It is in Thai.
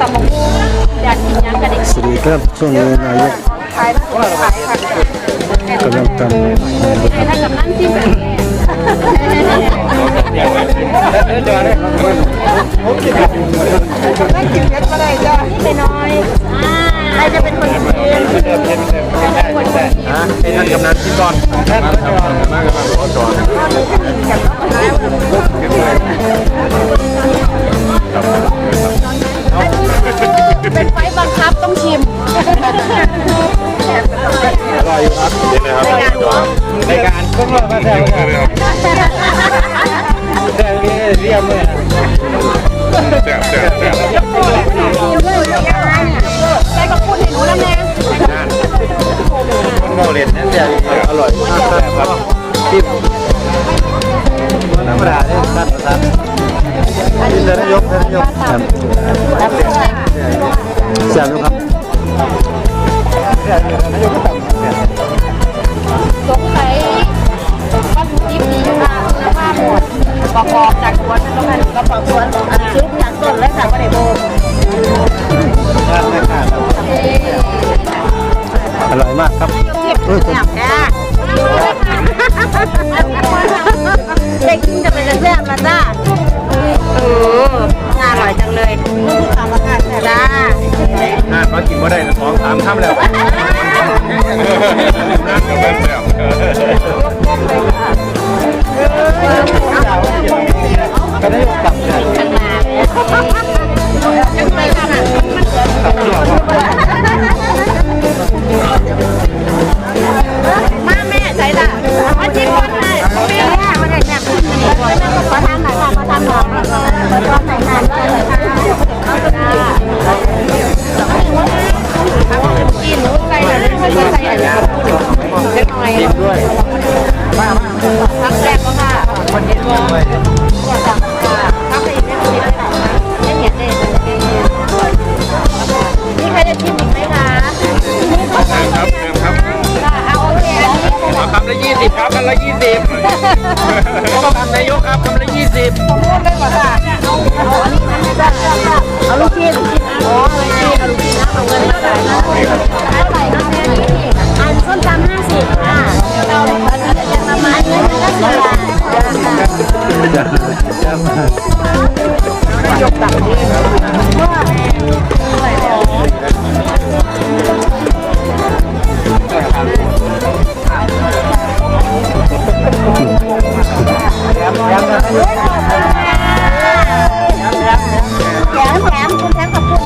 ตำบักหุ่งอยากกินหยังกันอีกสวัสดีครับช่วงนี้นายกขายขายค่ะกำลังทำให้ท่านกำนันจิ้มแบบนี้ไม่กินเยอะก็ได้จ้ะนี่ไปน้อยอ่าใครจะเป็นคนกินใครจะเป็นคนกินฮะให้ท่านกำนันที่ก่อนท่านกำนันมากกำนันก่อน ก็รอมาแซวกันแซวนี่เรียบเลยแซ่บแซ่บแซ่บใครก็พูดให้หนูแล้วแม่โมเลนเนี่ยแซวอร่อยมากเลยครับทิมธรรมดาเนี่ยท่านประธานกินเลยนายกนายกครับแซวดูครับนายกก็ตัดสงสัย อร่อยมากครับหนักแค่เด็กกินจะเป็นแซ่บมาจ้าโอ้น่าอร่อยจังเลยทำมาค่ะจ้างานมากินบ่ได้สองสามคำแล้วนั่นก็เป็นแซ่บก็ได้กลับ ส่เลยไม่ใส่อะไรเล็กน้อยด้วยทักแรกก็ค่ะคนเย็นด้วยทักทักไปอีกไม่ต้องมีแล้วค่ะไม่เห็นเลยนี่ใครจะชิมอีกไหมคะครับเดิมครับเอาโอเคอันนี้เอคำละยี่สิบครับคำละยี่สิบก็คำนายกครับคำละยี่สิบพูดได้ป่ะค่ะเอาเอาอันนี้นะเอาลูกชิ้นอ๋ออะไร ยกตักดีแล้วแล้ว